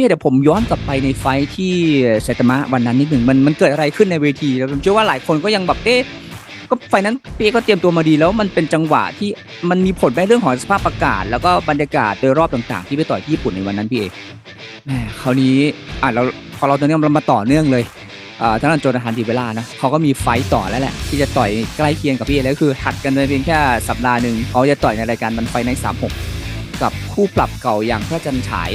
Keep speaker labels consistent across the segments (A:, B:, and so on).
A: พี่เดี๋ยวผมย้อนกลับไปในไฟที่ไซตามะวันนั้นนิดหนึ่งมันมันเกิดอะไรขึ้นในเวทีแล้วผมเชื่อว่าหลายคนก็ยังแบบเอ๊ะก็ไฟนั้นพี่ก็เตรียมตัวมาดีแล้วมันเป็นจังหวะที่มันมีผลไปเรื่องของสภาพอากาศ แล้วก็บรรยากาศโดยรอบต่างๆ ที่ไปต่อยที่ญี่ปุ่นในวันนั้นพี่เอแหมคราวนี้อะเราพอเราตอนนี้เรามาต่อเนื่องเลยอ่าทางด้านโจนาธานดีเวลานะเขาก็มีไฟต่อแล้วแหละ ที่จะต่อยใกล้เคียงกับพี่เอแล้วคือถัดกันเลยเพียงแค่สัปดาห์หนึ่งเขาจะต่อยในรายการมันไฟในสามหกกับคู่ปรับเก่าอย่างพระจันฉาย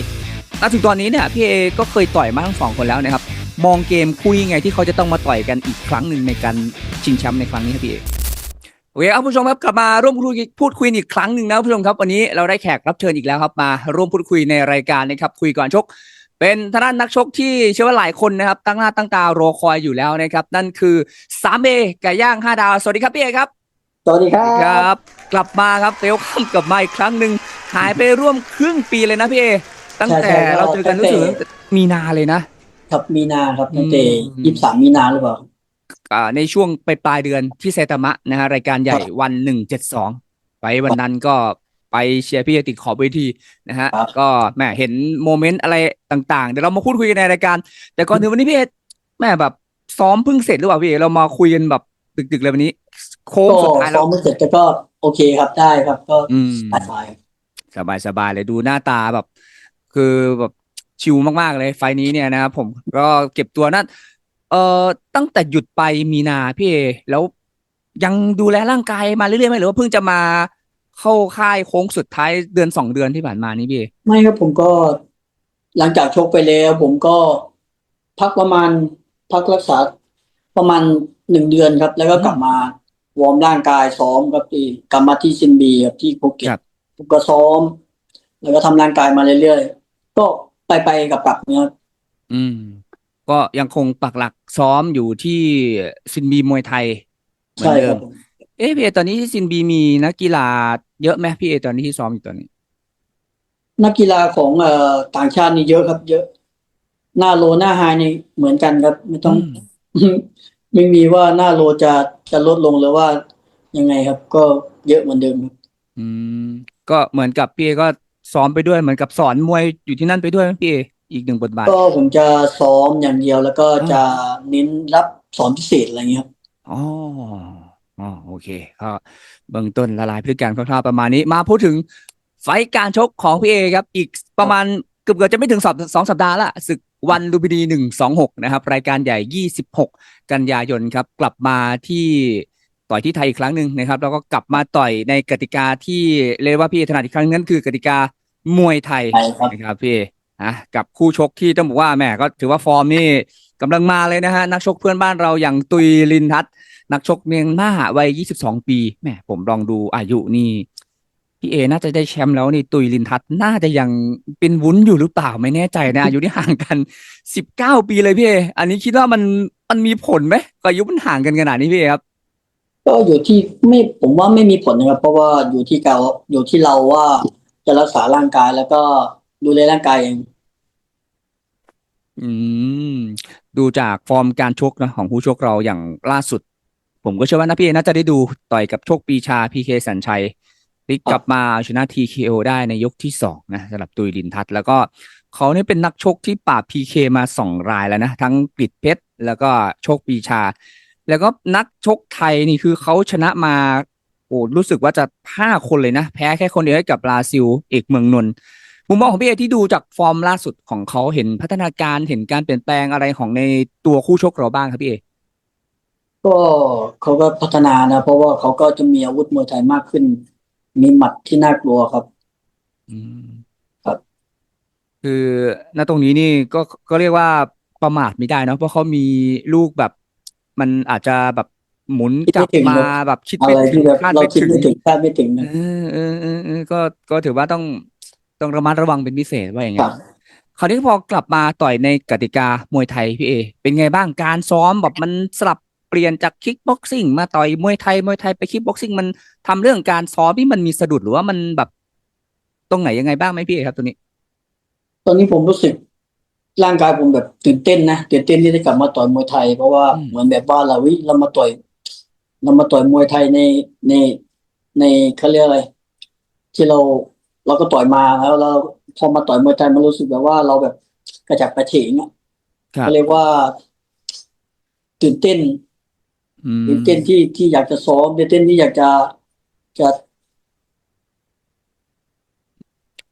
A: ณถึงตอนนี้เนี่ยพี่เอก็เคยต่อยมาทั้งสองคนแล้วนะครับ มองเกมคู่ยังไงที่เขาจะต้องมาต่อยกันอีกครั้งหนึ่งในการชิงแชมป์ในครั้งนี้ครับพี่เอโอเคครับผู้ชมครับกลับมาร่วมพูดคุยพูดคุยอีกครั้งหนึ่งนะผู้ชมครับวันนี้เราได้แขกรับเชิญอีกแล้วครับมาร่วมพูดคุยในรายการนะครับคุยก่อนชก เป็นทางด้านนักชกที่เชื่อว่าหลายคนนะครับ ตั้งหน้าตั้งตารอคอยอยู่แล้วนะครับ นั่นคือสามเอไก่ย่างห้าดาวสวัสดีครับพี่เอครับ
B: สวัสดีครับ
A: ครับ กลับมาครับเตลคัมกลับมาอีกครั้งหนึ่งหายไปร่วมครึ่งปีเลยนะพี่เอ ตั้งแต่เราเจอกันรู้สึกตั้งแต่มีนาเลยนะ
B: ครับมีนาครับตั้งแต่
A: อืม
B: ยี่สิบสามมีนาหรือเปล่า
A: อ่าในช่วงปลายปลายเดือนที่ไซตามะนะฮะรายการใหญ่
B: ครับ
A: วันหนึ่งเจ็ดสองไปวันนั้นก็ไปเชียร์พี่ติดขอบเวทีนะฮะ
B: ครับ
A: ก็แหมเห็นโมเมนต์อะไรต่างๆ เดี๋ยวเรามาพูดคุยกันในรายการ แต่ก่อนถึงวันนี้พี่เอแหม่แบบซ้อมเพิ่งเสร็จหรือเปล่าพี่เอเรามาคุยกันแบบดึกๆเลยวันนี้ โค้ง
B: ก็
A: สุดท้าย
B: ซ้
A: แล้
B: อ
A: ว
B: มไม่เสร็จแต่ก็โอเคครับได้ครับก็
A: อืม
B: สบาย
A: สบายสบายเลยดูหน้าตาแบบ คือแบบชิลมากๆเลยไฟล์นี้เนี่ยนะครับผมก็เก็บตัวนั่นเอ่อตั้งแต่หยุดไปมีนาพี่เอแล้วยังดูแลร่างกายมาเรื่อยๆไหมหรือว่าเพิ่งจะมาเข้าค่ายโค้งสุดท้ายเดือนสองเดือนที่ผ่านมานี่พี่เอ
B: ไม่ครับผมก็หลังจากชกไปแล้ว ผมก็พักประมาณพักรักษาประมาณหนึ่งเดือนครับ แล้วก็กลับมาวอร์มร่างกายซ้อมครับที่กลับมาที่ซินบีครับที่ภูเก็ตผมก็ซ้อม แล้วก็ทำร่างกายมาเรื่อยๆ ก็ไปไปๆกลับกลับๆเนี่ยครับ
A: อืม ก็ยังคงปักหลักซ้อมอยู่ที่ซินบีมวยไทยเหมือน
B: ใช่
A: เดิ
B: ครั
A: ม
B: บผม
A: เอ๊ะพี่เอตอนนี้ที่ซินบีมีนักกีฬาเยอะไหมพี่เอตอนนี้ที่ซ้อมอยู่ตอนนี้
B: นักกีฬาของเอ่อต่างชาตินี่เยอะครับ เยอะ หน้าโลหน้าไฮนี่เหมือนกันครับ ไม่ต้องไม่มีว่าหน้าโลจะจะลดลงหรือว่ายังไงครับ ก็เยอะเหมือนเดิมครับ
A: อืม ก็เหมือนกับพี่เอก็ ซ้อมไปด้วยเหมือนกับสอนมวยอยู่ที่นั่นไปด้วยไหมพี่เออีกหนึ่งบทบาท
B: ก็ผมจะซ้อมอย่างเดียวแล้วก็จะเน้นรับสอนพิเศษอะไรอย่างเงี้ยครับ
A: อ๋ออ๋อโอเคก็เบื้องต้นละลายพฤติกรรมคร่าวๆประมาณนี้ มาพูดถึงไฟท์การชกของพี่เอครับอีกประมาณเกือบๆจะไม่ถึงสองสองสัปดาห์ละศึกวันลูบินีหนึ่งสองหกนะครับ รายการใหญ่ยี่สิบหกกันยายนครับ กลับมาที่ ต่อยที่ไทยอีกครั้งหนึ่งนะครับ แล้วก็กลับมาต่อยในกติกาที่เรียกว่าพี่เอถนัดอีกครั้งนั้นคือกติกามวยไทย
B: ใช่ครับ
A: นะครับพี่นะกับคู่ชกที่ต้องบอกว่าแหมก็ถือว่าฟอร์มนี่กำลังมาเลยนะฮะนักชกเพื่อนบ้านเราอย่างตุยลินทัศน์นักชกเมียนมาวัย 22 ปีแหมผมลองดูอายุนี่พี่เอน่าจะได้แชมป์แล้วนี่ตุยลินทัศน์น่าจะยังเป็นวุ้นอยู่หรือเปล่าไม่แน่ใจนะอายุที่ห่างกัน 19 ปีเลยพี่เออันนี้คิดว่ามันมันมีผลไหมกับอายุมันห่างกันขนาดนี้พี่เอครับ
B: ก็อยู่ที่ไม่ผมว่าไม่มีผลนะครับ เพราะว่าอยู่ที่เราอยู่ที่เราว่าจะรักษาร่างกายแล้วก็ดูแลร่างกายเอง
A: อืม ดูจากฟอร์มการชกนะของผู้ชกเราอย่างล่าสุด ผมก็เชื่อว่านะพี่เอน่าจะได้ดูต่อยกับโชคปีชาพีเคสัญชัยพลิกกลับมาเอาชนะ TKO ได้ในยกที่สองนะสำหรับตุยลินทัศน์แล้วก็เขาเนี่ยเป็นนักชกที่ปราบ PK มาสองรายแล้วนะ ทั้งกฤษเพชร แล้วก็โชคปีชา แล้วก็นักชกไทยนี่คือเขาชนะมาโอ้รู้สึกว่าจะห้าคนเลยนะ แพ้แค่คนเดียวให้กับบราซิลเอกเมืองนนท์มุมมองของพี่เอที่ดูจากฟอร์มล่าสุดของเขาเห็นพัฒนาการเห็นการเปลี่ยนแปลงอะไรของในตัวคู่ชกเราบ้างครับพี่เอ
B: ก็เขาก็พัฒนานะเพราะว่าเขาก็จะมีอาวุธมวยไทยมากขึ้น มีหมัดที่น่ากลัวครับ
A: อืม
B: ครับ
A: คือณตรงนี้นี่ก็ก็เรียกว่าประมาทไม่ได้เนอะเพราะเขามีลูกแบบ มันอาจจะแบบหมุน
B: คิด
A: กลั
B: ไม่
A: บ
B: ถึง
A: มา
B: ครับ
A: แบบคิด
B: อะ
A: ไม่
B: ไร
A: ถึ
B: ที่
A: ง
B: แบบ
A: คาด
B: เรา
A: ไม่
B: คิด
A: ถึง
B: ไม่ถึงคาดไม่ถึงนะ
A: เออเออเออเออก็ก็ถือว่าต้องต้องระมัดระวังเป็นพิเศษว่าอย่าง
B: ค
A: เงี้
B: รั
A: ย
B: บ
A: คราวนี้พอกลับมาต่อยในกติกามวยไทยพี่เอ เป็นไงบ้างการซ้อมแบบมันสลับเปลี่ยนจากคิกบ็อกซิ่งมาต่อยมวยไทยมวยไทยไปคิกบ็อกซิ่งมันทำเรื่องการซ้อมที่มันมีสะดุดหรือว่ามันแบบ ตรงไหนยังไงบ้างไหมพี่เอครับตัวนี้
B: ตอนนี้ผมรู้สึก ร่างกายผมแบบตื่นเต้นนะตื่นเต้นที่ได้กลับมาต่อยมวยไทย เพราะว่า
A: อืม
B: เหมือนแบบว่าเราวิเรามาต่อย เรามาต่อยมวยไทยในในในเขาเรียกอะไร ที่เราเราก็ต่อยมาแล้วเราพอมาต่อยมวยไทยมันรู้สึกแบบว่าเราแบบกระจับกระเฉงอะ
A: ครับ
B: ก็เรียกว่า ตื่นเต้น
A: อืม
B: ตื่นเต้นที่ที่อยากจะซ้อมตื่นเต้นที่อยากจะจะ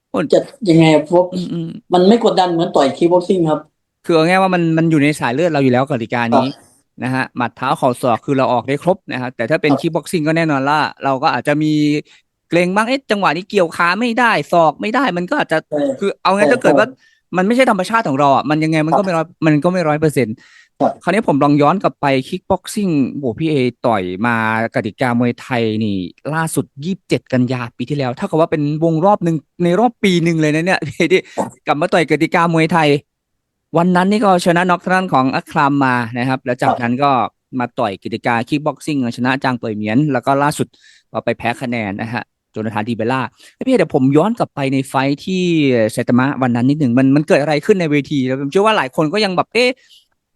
A: โอ้
B: จะยังไงเพราะ
A: อืมอืม
B: มันไม่กดดันเหมือนต่อยคีบ็อกซิ่งครับ
A: คือเอาง่ายว่ามันมันอยู่ในสายเลือดเราอยู่แล้วกติกานี้
B: ครับ
A: นะฮะหมัดเท้าเข่าศอกคือเราออกได้ครบนะครับแต่ถ้าเป็น
B: ครับ
A: คิกบ็อกซิ่งก็แน่นอนละเราก็อาจจะมีเกรงบ้างเอ๊ะจังหวะนี้เกี่ยวขาไม่ได้ศอกไม่ได้มันก็อาจจะ
B: ใช่
A: คือเอางั้น
B: ใช่
A: ถ้าเกิด
B: ใช่
A: ว่ามันไม่ใช่ธรรมชาติของเราอะมันยังไงมันก็ไม่ร้อยมันก็ไม่ร้อยเปอร์เซ็นต์
B: ครา
A: วนี้ผมลองย้อนกลับไปคิกบ็อกซิ่งโหพี่เอต่อยมากติกามวยไทยนี่ ล่าสุดยี่บเจ็ดกันยาปีที่แล้วเท่ากับว่าเป็นวงรอบหนึ่งในรอบปีหนึ่งเลยนะเนี่ยพี่ที่กลับมาต่อยกติกามวยไทย วันนั้นนี่ก็ชนะน็อกทางด้านของอัครามมานะครับ แล้วจากนั้นก็มาต่อยกติกาคิกบ็อกซิ่งชนะจางเปยเมียน แล้วก็ล่าสุดก็ไปแพ้คะแนนนะฮะโจนาธานดีเบล่าพี่เดี๋ยวผมย้อนกลับไปในไฟท์ที่ไซตมะวันนั้นนิดหนึ่งมันมันเกิดอะไรขึ้นในเวทีแล้วผมเชื่อว่าหลายคนก็ยังแบบเอ๊ะ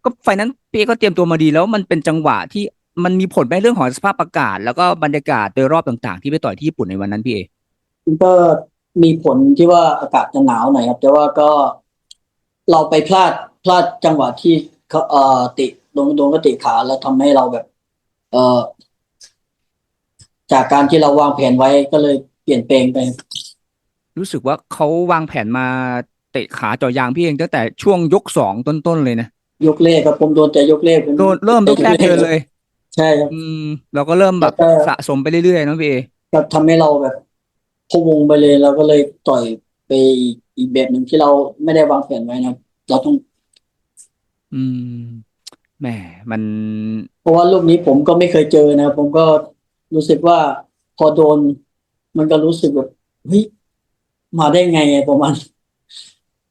A: ก็ไฟท์นั้นพี่ก็เตรียมตัวมาดีแล้วมันเป็นจังหวะที่มันมีผลไปเรื่องของสภาพอากาศ แล้วก็บรรยากาศโดยรอบต่างๆ ที่ไปต่อยที่ญี่ปุ่นในวันนั้นพี่เอ
B: มันก็มีผลที่ว่าอากาศจะหนาวหน่อยครับแต่ว่าก็เราไปพลาดพลาดจังหวะที่เขาเอ่อติโดนโดนก็ติขาแล้วทำให้เราแบบ เอ่อจากการที่เราวางแผนไว้ก็เลยเปลี่ยนแปลงไป
A: รู้สึกว่าเขาวางแผนมาเตะขาเจ่อยางพี่เองตั้งแต่ช่วงยกสองต้นๆเลยนะ
B: ยกเลขครับผมโดนแต่ยกเลขผม
A: โดนเริ่มยกแรกเดินเลย
B: ใช่ครับ
A: อืม เราก็เริ่มแบบ
B: แล้วก็
A: สะสมไปเรื่อยๆเนอะพี่เอ
B: ก็ทำให้เราแบบพะวงไปเลยเราก็เลยต่อยไปอีกแบบหนึ่งที่เราไม่ได้วางแผนไว้นะครับเราต้อง
A: อืมแหมมัน
B: เพราะว่าลูกนี้ผมก็ไม่เคยเจอนะครับผมก็รู้สึกว่าพอโดน มันก็รู้สึกแบบเฮ้ยมาได้ไงประมาณ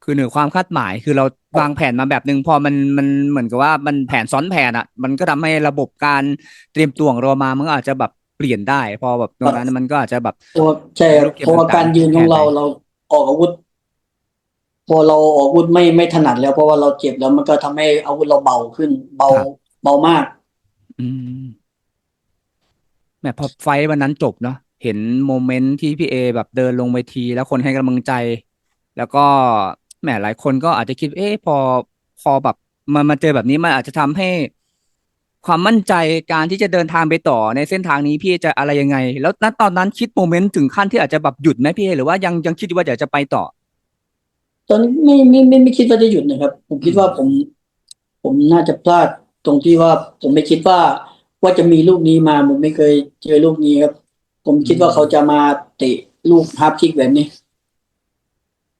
A: คือเหนือความคาดหมายคือเราวางแผนมาแบบหนึ่งพอมันมันเหมือนกับว่ามันแผนซ้อนแผนอะ มันก็ทำให้ระบบการเตรียมตัวของเรามามันก็อาจจะแบบเปลี่ยนได้ พอแบบตรงนั้นมันก็อาจจะแบบ
B: เพราะว่าใช่ครับ
A: ลูกเกม
B: เพราะว่า
A: ต่างๆ
B: การยืนของเรา
A: แผนไหน
B: เราออกอาวุธ พอเราออกอาวุธไม่ไม่ถนัดแล้วเพราะว่าเราเจ็บแล้วมันก็ทำให้อาวุธเราเบาขึ้น เบาเบามาก
A: อืมแหมพอไฟท์วันนั้นจบเนาะเห็นโมเมนต์ที่พี่เอแบบเดินลงเวทีแล้วคนให้กำลังใจ แล้วก็ แหมหลายคนก็อาจจะคิด เอ๊ะพอพอแบบมันมาเจอแบบนี้มันอาจจะทำให้ความมั่นใจการที่จะเดินทางไปต่อในเส้นทางนี้พี่จะอะไรยังไง แล้วณตอนนั้นคิดโมเมนต์ถึงขั้นที่อาจจะแบบหยุดไหมพี่เอหรือว่ายังยังคิดว่าอยากจะไปต่อ
B: ตอนนี้ไม่ไม่ไม่ไม่คิดว่าจะหยุดนะครับ ผมคิดว่าผม ผมน่าจะพลาดตรงที่ว่าผมไม่คิดว่าว่าจะมีลูกนี้มา ผมไม่เคยเจอลูกนี้ครับ ผมคิดว่าเขาจะมาเตะลูกฮาร์ปคิกแบบนี้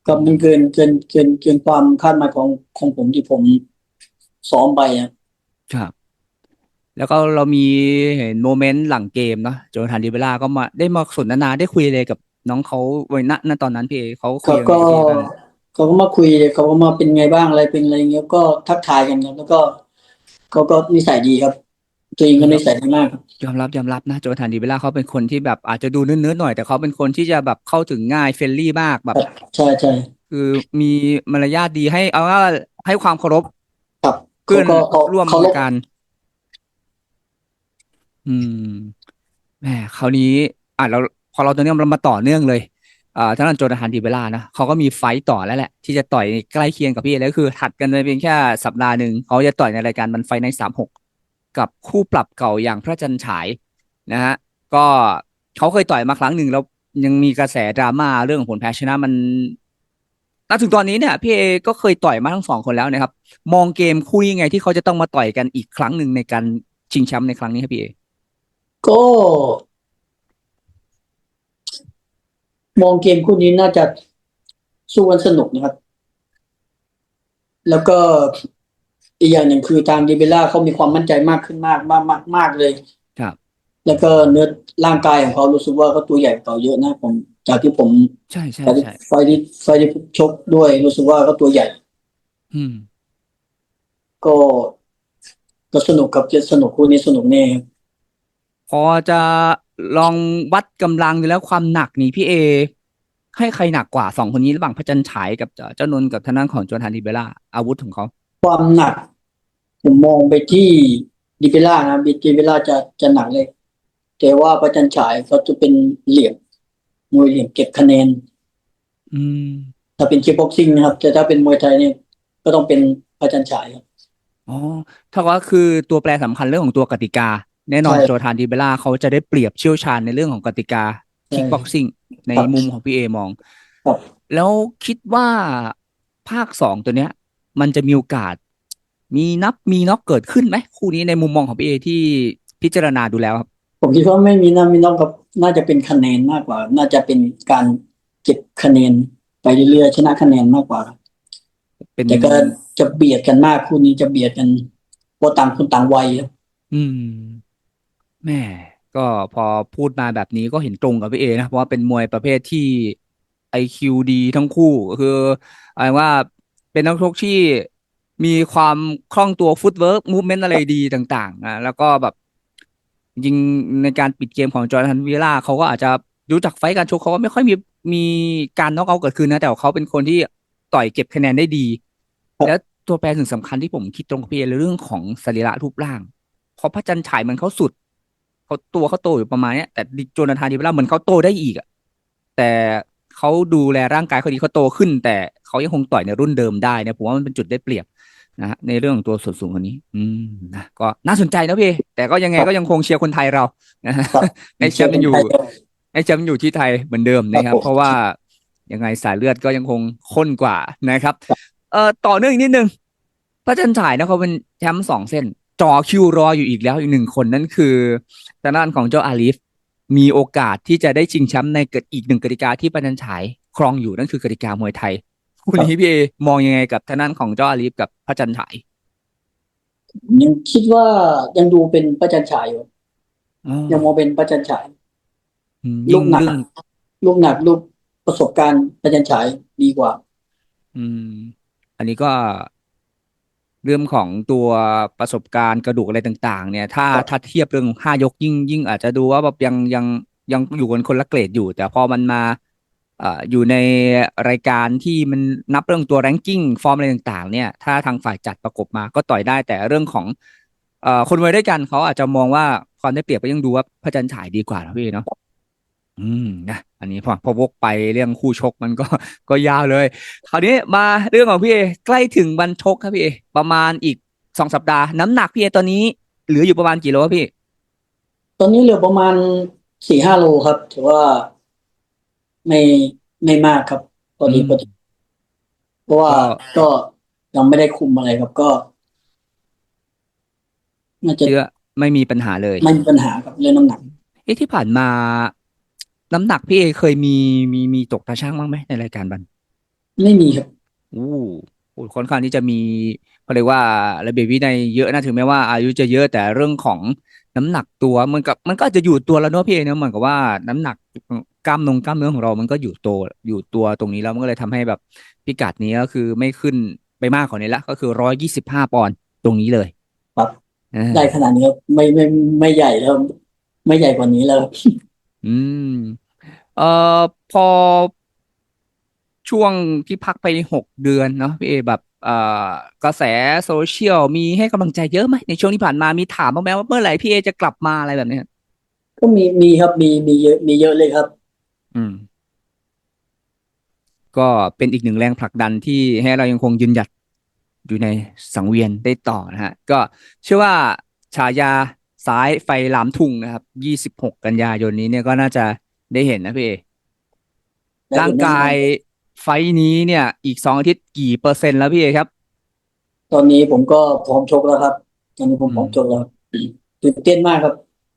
B: ก็มันเกินเกินเกินเกินความคาดหมายของของผมที่ผมซ้อมไปอะ
A: ครับ แล้วก็เรามีเห็นโมเมนต์หลังเกมเนาะโจนาธานดิเบล่าก็มาได้มาสนทนาได้คุยอะไรกับน้องเขาไว้ณณตอนนั้นพี่เอเขาคุ
B: เขา
A: ยยังไง
B: ก็
A: กับพี่เอบ้าง
B: เขาก็มาคุยเขาก็มาเป็นไงบ้างอะไรเป็นอะไรเงี้ยก็ทักทายกันครับแล้วก็เขาก็นิสัยดีครับ ตัวเองก็นิสัยดีมากครับ
A: ยอมรับยอมรับนะโจนาธานดิเบล่าเขาเป็นคนที่แบบอาจจะดูเนื้อๆหน่อยแต่เขาเป็นคนที่จะแบบเข้าถึงง่ายเฟรนลี่มากแบบ
B: ใช่ใช่
A: คือมีมารยาทดีให้เอาว่าให้ความเคารพ
B: ครับ
A: เพื่อน
B: เขาก็เขา
A: ร่วม
B: เขา
A: รายการอืมแหมคราวนี้ อะเราพอเราตอนนี้เรามาต่อเนื่องเลยอ่าทางด้านโจนาธานดิเบล่านะเขาก็มีไฟต์ต่อแล้วแหละ ที่จะต่อยใกล้เคียงกับพี่แล้วคือ ถัดกันไปเพียงแค่สัปดาห์หนึ่งเขาจะต่อยในรายการมันไฟในสามหก กับคู่ปรับเก่าอย่างพระจันฉายนะฮะก็เขาเคยต่อยมาครั้งหนึ่งแล้วยังมีกระแสดราม่าเรื่องผลแพ้ชนะมันณถึงตอนนี้เนี่ยพี่เอก็เคยต่อยมาทั้งสองคนแล้วนะครับ มองเกมคู่นี้ไงที่เขาจะต้องมาต่อยกันอีกครั้งหนึ่งในการชิงแชมป์ในครั้งนี้ครับพี่เอ
B: ก็ มองเกมคู่นี้น่าจะสู้กันสนุกนะครับ แล้วก็ อีกอย่างหนึ่งคือทางดิเบล่าเขามีความมั่นใจมากขึ้นมากมากมากมากเลย
A: ครับ
B: แล้วก็เนื้อร่างกายของเขารู้สึกว่าเขาตัวใหญ่กว่าเยอะนะผม จากที่ผม
A: ใช่ใช่
B: จากที่
A: ใช่
B: ไฟล์ที่ไฟล์ที่ชกด้วยรู้สึกว่าเขาตัวใหญ่
A: อืม
B: ก็ก็สนุกกับจะสนุกคู่นี้สนุกแน่ครับ
A: พอจะลองวัดกำลังดูแล้วความหนักนี่พี่เอ ให้ใครหนักกว่าสองคนนี้ระหว่างพระจันทร์ฉายกับเจ้าเจ้านนท์กับทางด้านของโจนาธานดิเบล่าอาวุธของเขา
B: ความหนักผมมองไปที่ดิเบล่านะดิเบล่าจะจะหนักเลย แต่ว่าประจันฉายเขาจะเป็นเหลี่ยมมวยเหลี่ยมเก็บคะแนน
A: อืม
B: ถ้าเป็นคิกบ็อกซิ่งนะครับ แต่ถ้าเป็นมวยไทยเนี่ยกก็ต้องเป็นพระจันทร์ฉายครับ
A: อ๋อถ้าว่าคือตัวแปรสำคัญเรื่องของตัวกติกา แน่นอน
B: ใช่
A: โจทานดีเบล่าเขาจะได้เปรียบเชี่ยวชาญในเรื่องของกติกา
B: ใช่
A: คิกบ็อกซิ่งใน
B: ครับ
A: มุมของพี่เอมอง
B: ครับ
A: แล้วคิดว่าภาคสองตัวเนี้ย มันจะมีโอกาส มีนับมีน็อกเกิดขึ้นไหมคู่นี้ในมุมมองของพี่เอที่พิจารณาดูแล้วครับ
B: ผมคิดว่าไม่มีนะมีน้องกับน่าจะเป็นคะแนนมากกว่า น่าจะเป็นการเก็บคะแนนไปเรื่อยๆชนะคะแนนมากกว่าครับ
A: เป็น
B: แต่ก็จะเบียดกันมากคู่นี้จะเบียดกันเพราะต่างคนต่างวัยครับ
A: อืมแม่ก็พอพูดมาแบบนี้ก็เห็นตรงกับพี่เอนะเพราะว่าเป็นมวยประเภทที่ IQ ดีทั้งคู่ คืออะไรว่า เป็นนักชกที่มีความคล่องตัวฟุตเวิร์กมูฟเมนต์อะไรดีต่างๆนะแล้วก็แบบจริงในการปิดเกมของจอร์แดนวิล่าเขาก็อาจจะรู้จักไฟการชกเขาก็ไม่ค่อยมีมีการน็อกเอาท์เกิดขึ้นนะ แต่เขาเป็นคนที่ต่อยเก็บคะแนนได้ดี แล้วตัวแปรถึงสำคัญที่ผมคิดตรงกับพี่เอเรื่องของสรีระรูปร่างพอพระจันทร์ฉายมันเขาสุดเขาตัวเขาโตอยู่ประมาณนี้แต่โจนาธานดีเวล่าเหมือนเขาโตได้อีกอะแต่ เขาดูแลร่างกายเขาดีเขาโตขึ้น แต่เขายังคงต่อยในรุ่นเดิมได้เนี่ยผมว่ามันเป็นจุดได้เปรียบนะฮะในเรื่องของตัวส่วนสูงคนนี้ อืมนะก็น่าสนใจนะพี่ แต่ก็ยังไงก็ยังคงเชียร์คนไทยเรานะฮะ
B: ครับ
A: ให้แชมป์ยังอยู่ให้แชมป์อยู่ที่ไทยเหมือนเดิมนะครับ
B: ครับผม
A: เพราะว่ายังไงสายเลือดก็ยังคงข้นกว่านะครับ เอ่อต่อเนื่องอีกนิดนึงพระจันทร์ฉายนะเขาเป็นแชมป์สองเส้นจ่อคิวรออยู่อีกแล้วอีกหนึ่งคนนั่นคือทางด้านของเจ้าอาลีฟ มีโอกาสที่จะได้ชิงแชมป์ในเกิดอีกหนึ่งกติกาที่พระจันทร์ฉายครองอยู่นั่นคือกติกามวยไทยคู่นี้พี่เอมองยังไงกับทางด้านของเจ้าอาลีฟกับพระจันทร์ฉาย
B: ยังคิดว่ายังดูเป็นพระจันทร์ฉายอยู่
A: อ๋อ
B: ยังมองเป็นพระจันทร์ฉาย
A: อืม
B: ลู
A: ยิ่
B: ก
A: ง
B: หนัก
A: เรื่อง
B: ลูกหนักลูกประสบการณ์พระจันทร์ฉายดีกว่า
A: อืม อันนี้ก็ เรื่องของตัวประสบการณ์กระดูกอะไรต่าง ๆ เนี่ย ถ้า
B: ครับ
A: ถ้าเทียบเรื่องห้ายกยิ่งยิ่งอาจจะดูว่าแบบยังยังยังอยู่กันคนละเกรดอยู่ แต่พอมันมาเอ่ออยู่ในรายการที่มันนับเรื่องตัวแรงกิ้งฟอร์มอะไรต่างๆ เนี่ย ถ้าทางฝ่ายจัดประกบมาก็ต่อยได้แต่เรื่องของเอ่อคนมวยด้วยกันเขาอาจจะมองว่าความได้เปรียบก็ยังดูว่าพระจันทร์ฉายดีกว่านะพี่เนาะ อืมนะอันนี้พอพอวกไปเรื่องคู่ชกมันก็ก็ยาวเลย คราวนี้มาเรื่องของพี่เอใกล้ถึงวันชกครับพี่เอประมาณอีกสองสัปดาห์น้ำหนักพี่เอตอนนี้เหลืออยู่ประมาณกี่โลครับพี่
B: ตอนนี้เหลือประมาณสี่ห้าโลครับ ถือว่าไม่ไม่มากครับพอดี
A: อืม
B: พอดีเพราะว่า
A: ก็
B: ก็ยังไม่ได้คุมอะไรครับก็น่าจะ
A: เชื้อไม่มีปัญหาเลย
B: ไม่มีปัญหาครับเรื่องน้ำหนัก
A: เอ๊ะที่ผ่านมา น้ำหนักพี่เอเคยมีมีมีตกตาช่างบ้างไหมในรายการบัน
B: ไม่มีครับ
A: อู้โอ้ค่อนข้างที่จะมีเขาเรียกว่าระเบียบวินัยเยอะนะถึงแม้ว่าอายุจะเยอะแต่เรื่องของน้ำหนักตัวมันก็มันก็อาจจะอยู่ตัวแล้วเนอะพี่เอเนอะเหมือนกับว่าน้ำหนักกล้ามนงกล้ามเนื้อของเรา มันก็อยู่ตัวอยู่ตัวตรงนี้แล้วมันก็เลยทำให้แบบพิกัดนี้ก็คือไม่ขึ้นไปมากกว่านี้ละก็คือร้อยยี่สิบห้าปอนด์ตรงนี้เลย
B: ครับ
A: อ่า
B: ได้ขนาดนี้ครับไม่ไม่ไม่ใหญ่แล้ว ไม่ใหญ่กว่านี้แล้ว
A: อืม เอ่อ พอ ช่วงที่พักไปหกเดือนเนาะพี่เอแบบเอ่อกระแสโซเชียลมีให้กำลังใจเยอะไหมในช่วงที่ผ่านมามีถามบ้างไหมว่าเมื่อไหร่พี่เอจะกลับมาอะไรแบบเนี้ย
B: ก็มีมีครับมีมีเยอะมีเยอะเลยครับ
A: อืม ก็เป็นอีกหนึ่งแรงผลักดันที่ให้เรายังคงยืนหยัดอยู่ในสังเวียนได้ต่อนะฮะ ก็เชื่อว่าฉายา สายไฟหลามทุ่งนะครับยี่สิบหกกันยายนนี้เนี่ยก็น่าจะได้เห็นนะพี่เอ
B: ได้
A: ร่าง
B: เห็นแน่นอน
A: กายไฟท์นี้เนี่ย อีกสองอาทิตย์กี่เปอร์เซ็นต์แล้วพี่เอครับ
B: ตอนนี้ผมก็พร้อมชกแล้วครับ ตอนนี้ผมพร้อม
A: อืม
B: ชกแล้วครับตื่นเต้นมากครับ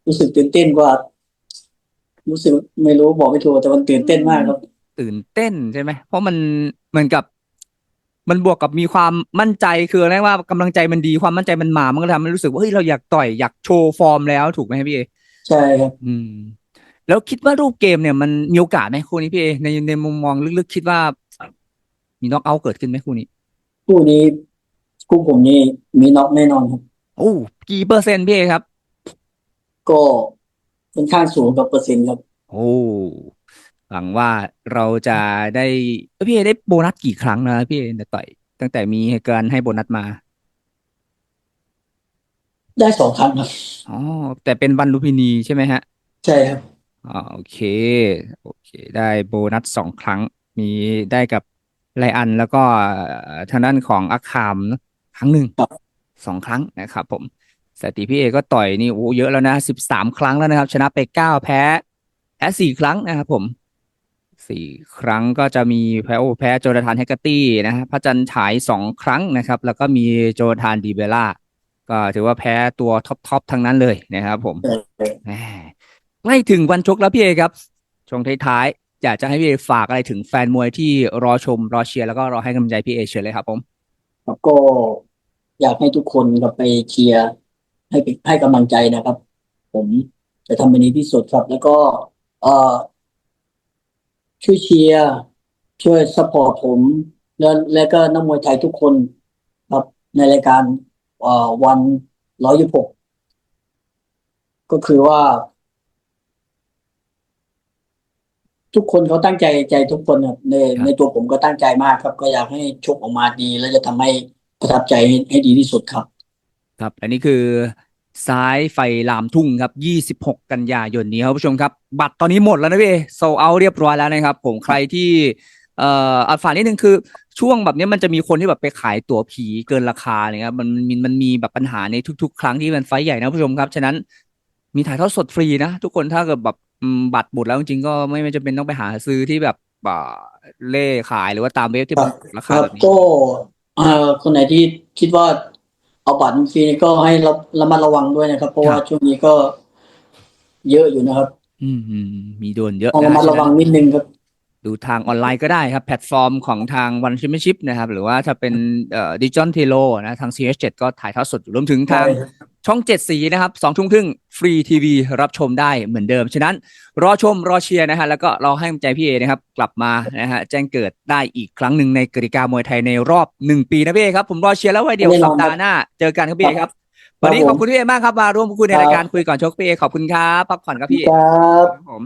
B: รู้สึกตื่นเต้นกว่า รู้สึกไม่รู้บอกไม่ถูกแต่มันตื่นเต้นมากครับ
A: ตื่นเต้นใช่ไหมเพราะมันเหมือนกับ มันบวกกับมีความมั่นใจคือเรียกว่ากำลังใจมันดีความมั่นใจมันมา มันก็ทำให้รู้สึกว่าเฮ้ยเราอยากต่อยอยากโชว์ฟอร์มแล้วถูกไหมพี่เอ
B: ใช่ครับ
A: อืม แล้วคิดว่ารูปเกมเนี่ยมันมีโอกาสไหมคู่นี้พี่เอในในมุมมองลึกๆคิดว่า มีน็อกเอาท์เกิดขึ้นไหมคู่นี้
B: คู่นี้คู่ผมนี่มีน็อกแน่นอนครับ
A: โอ้กี่เปอร์เซ็นต์พี่เอครับ
B: ก็ค่อนข้างสูงกับเปอร์เซ็นต์ครับ
A: โอ้ หวังว่าเราจะได้เอ้ยพี่เอได้โบนัสกี่ครั้งนะพี่เอแต่ต่อย ตั้งแต่มีการให้โบนัสมา
B: ได้สองครั้งครับ
A: อ๋อแต่เป็นวันลุมพินีใช่ไหมฮะ
B: ใช่ครับ
A: อ๋อโอเค โอเค ได้โบนัสสองครั้ง มีได้กับไลอันแล้วก็ทางด้านของอาคามครั้งหนึ่ง
B: ครับ
A: สองครั้งนะครับผมสถิติพี่เอก็ต่อยนี่โอ้เยอะแล้วนะสิบสามครั้งแล้วนะครับ ชนะไปเก้าแพ้แพ้สี่ครั้งนะครับผม สี่ครั้งก็จะมีแพ้โอ้แพ้โจนาธานแฮกเกอร์ตี้นะฮะพระจันทร์ฉายสองครั้งนะครับ แล้วก็มีโจนาธานดีเบล่าก็ถือว่าแพ้ตัวท็อปทอปทั้งนั้นเลยนะครับผม
B: เออ
A: แหมใกล้ถึงวันชกแล้วพี่เอครับช่วงท้ายๆอยากจะให้พี่เอฝากอะไรถึงแฟนมวยที่รอชมรอเชียร์แล้วก็รอให้กำลังใจพี่เอเชิญเลยครับผม
B: ครับก็อยากให้ทุกคนครับไปเชียร์ให้ไปให้กำลังใจนะครับ ผมจะทำเป็นดีที่สุดครับ แล้วก็ เอ่อ ช่วยเชียร์ช่วยสปอร์ตผมแล้วและก็นักมวยไทยทุกคนครับในรายการเอ่อวันร้อยยี่หกก็คือว่า ทุกคนเขาตั้งใจใจทุกคนครับใน
A: ครับ
B: ในตัวผมก็ตั้งใจมากครับ ก็อยากให้ชกออกมาดี แล้วจะทำให้ประทับใจให้ให้ดีที่สุดครับ
A: ครับ อันนี้คือ ซ้ายไฟลามทุ่งครับ 26 กันยายนนี้ครับผู้ชมครับ บัตรตอนนี้หมดแล้วนะพี่โซเอาเรียบร้อยแล้วนะครับ ผมใครที่เอ่ออัลฝากนิดนึงคือช่วงแบบนี้มันจะมีคนที่แบบไปขายตั๋วผีเกินราคาเนี่ยครับมันมันมันมีแบบปัญหาในทุก ๆ ครั้งที่มันไฟท์ใหญ่นะผู้ชมครับ ฉะนั้นมีถ่ายทอดสดฟรีนะ ทุกคนถ้าเกิดแบบอืมบัตรหมดแล้วจริงๆก็ไม่ไม่จำเป็นต้องไปหาซื้อที่แบบอ่าเล่ขายหรือว่าตามเว็บที่มันรา
B: ค
A: คา
B: รับ
A: แบบนี้
B: ก็เอ่อคนไหนที่คิดว่า เอาบัตรฟรีก็ให้ระระมัดระวังด้วยนะครับ เพราะว่าช่วงนี้ก็เยอะอยู่นะครับ
A: อืมอืมมีโดนเยอะ
B: ต้อง
A: นะ
B: ระมัด
A: ฉะ
B: ระวั
A: นั้
B: ง
A: น
B: นิดนึงครับ
A: ดูทางออนไลน์ก็ได้ครับ แพลตฟอร์มของทางวันแชมเปี้ยนชิพนะครับ หรือว่าถ้าเป็นเอ่อดิจิ l อ t เทโลนะ ทาง CH7 ก็ถ่ายทอดสดอยู่รวมถึงทาง ช่องเจ็ดสีนะครับสองทุ่มครึ่งฟรีทีวีรับชมได้เหมือนเดิม ฉะนั้นรอชมรอเชียร์นะฮะแล้วก็รอให้กำลังใจพี่เอนะครับ กลับมานะฮะแจ้งเกิดได้อีกครั้งหนึ่งในกติกามวยไทยในรอบหนึ่งปีนะพี่เอครับ ผมรอเชียร์แล้วไว้เดียว
B: แน่น
A: สั
B: อน
A: ปดาห์หน้า เจอกันครับพี่เอครับวันนี้
B: ครับผม
A: ขอบคุณพี่เอมากครับมาร่วมพูดคุยใน
B: ครับ
A: รายการคุยก่อนชกพี่เอขอบคุณครับพักผ่อนครับพี่
B: ครับ
A: ครับผม